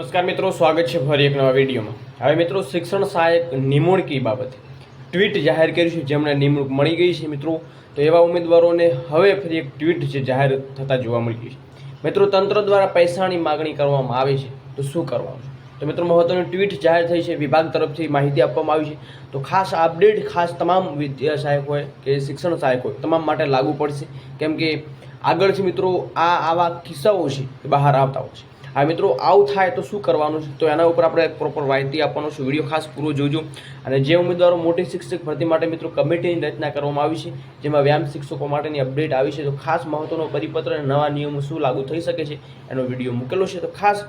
નમસ્કાર મિત્રો, સ્વાગત છે ફરી એક નવા વિડીયોમાં. હવે મિત્રો, શિક્ષણ સહાયક નિમણૂકી બાબતે ટ્વીટ જાહેર કર્યું છે જેમને નિમણૂક મળી ગઈ છે મિત્રો. તો એવા ઉમેદવારોને હવે ફરી એક ટ્વીટ છે જાહેર થતા જોવા મળી ગયું છે. મિત્રો, તંત્ર દ્વારા પૈસાની માગણી કરવામાં આવે છે. તો શું કરવાનું તો મિત્રો, મહત્વની ટ્વીટ જાહેર થઈ છે, વિભાગ તરફથી માહિતી આપવામાં આવી છે. તો ખાસ અપડેટ, ખાસ તમામ વિદ્યા સહાયક હોય કે શિક્ષણ સહાયક હોય, તમામ માટે લાગુ પડશે. કેમ કે આગળથી મિત્રો, આ આવા કિસ્સાઓ છે, એ બહાર આવતા હોય છે. હા મિત્રો, આવું થાય તો શું કરવાનું છે? તો એના ઉપર આપણે પ્રોપર માહિતી આપવાનો છે. વીડિયો ખાસ પૂરો જોજો. અને જે ઉમેદવારો મોટી શિક્ષક ભરતી માટે મિત્રો કમિટીની રચના કરવામાં આવી છે, જેમાં વ્યાયામ શિક્ષકો માટેની અપડેટ આવી છે, તો ખાસ મહત્વનો પરિપત્ર અને નવા નિયમો શું લાગુ થઈ શકે છે, એનો વીડિયો મૂકેલો છે. તો ખાસ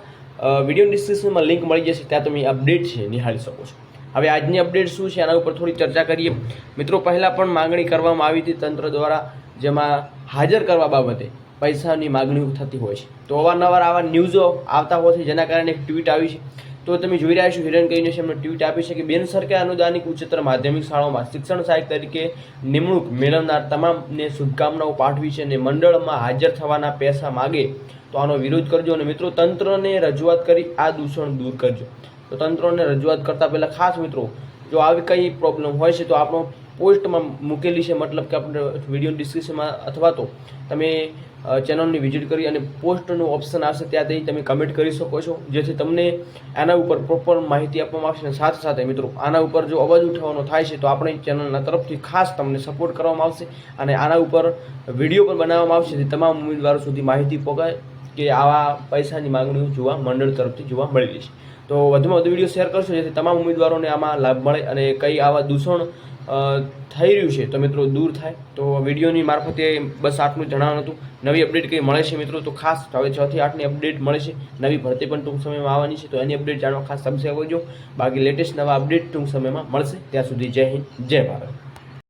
વીડિયો ડિસ્ક્રિપ્શનમાં લિંક મળી જશે, ત્યાં તમે અપડેટ છે, નિહાળી શકો છો. હવે આજની અપડેટ શું છે, એના ઉપર થોડી ચર્ચા કરીએ. મિત્રો, પહેલાં પણ માંગણી કરવામાં આવી હતી તંત્ર દ્વારા, જેમાં હાજર કરવા બાબતે. પૈસાની માગણી થતી હોય છે. તો અવારનવાર આવા ન્યૂઝો આવતા હોય છે, જેના કારણે એક ટ્વીટ આવી છે. તો તમે જોઈ રહ્યા છો હિરણ કહીને એમને ટ્વીટ આપી છે કે બેન સરકાર અનુદાનિક ઉચ્ચતર માધ્યમિક શાળાઓમાં શિક્ષણ સહાયક તરીકે નિમણૂક મેળવનાર તમામને શુભકામનાઓ પાઠવી છે અને મંડળમાં હાજર થવાના પૈસા માગે તો આનો વિરોધ કરજો અને મિત્રો, તંત્રને રજૂઆત કરી આ દૂષણ દૂર કરજો. તો તંત્રને રજૂઆત કરતા પહેલાં ખાસ મિત્રો, જો આવી કંઈ પ્રોબ્લેમ હોય છે, તો આપણો પોસ્ટમાં મૂકેલી છે, મતલબ કે આપણે વીડિયો ડિસ્ક્રિપ્શનમાં અથવા તો તમે ચેનલની વિઝિટ કરી અને પોસ્ટનું ઓપ્શન આવશે ત્યાંથી તમે કમેન્ટ કરી શકો છો. જેથી તમને આના ઉપર પ્રોપર માહિતી આપવામાં આવશે અને સાથે સાથે મિત્રો, આના ઉપર જો અવાજ ઉઠાવવાનો થાય છે, તો આપણી ચેનલના તરફથી ખાસ તમને સપોર્ટ કરવામાં આવશે અને આના ઉપર વીડિયો પણ બનાવવામાં આવશે જેથી તમામ ઉમેદવારો સુધી માહિતી પહોંચાય કે આવા પૈસાની માગણીઓ જોવા મંડળ તરફથી જોવા મળી રહી છે. તો વધુમાં વધુ વીડિયો શેર કરશો જેથી તમામ ઉમેદવારોને આમાં લાભ મળે અને કઈ આવા દૂષણ થઈ રહ્યું છે તો મિત્રો દૂર થાય. તો વિડીયોની મારફતે બસ આટલું જણાવવાનું હતું. નવી અપડેટ કંઈ મળે છે મિત્રો તો ખાસ હવે છ થી આઠની અપડેટ મળે છે. નવી ભરતી પણ ટૂંક સમયમાં આવવાની છે તો એની અપડેટ જાણવા ખાસ સબસ્ક્રાઈબ કરજો. બાકી લેટેસ્ટ નવા અપડેટ ટૂંક સમયમાં મળશે. ત્યાં સુધી જય હિન્દ, જય ભારત.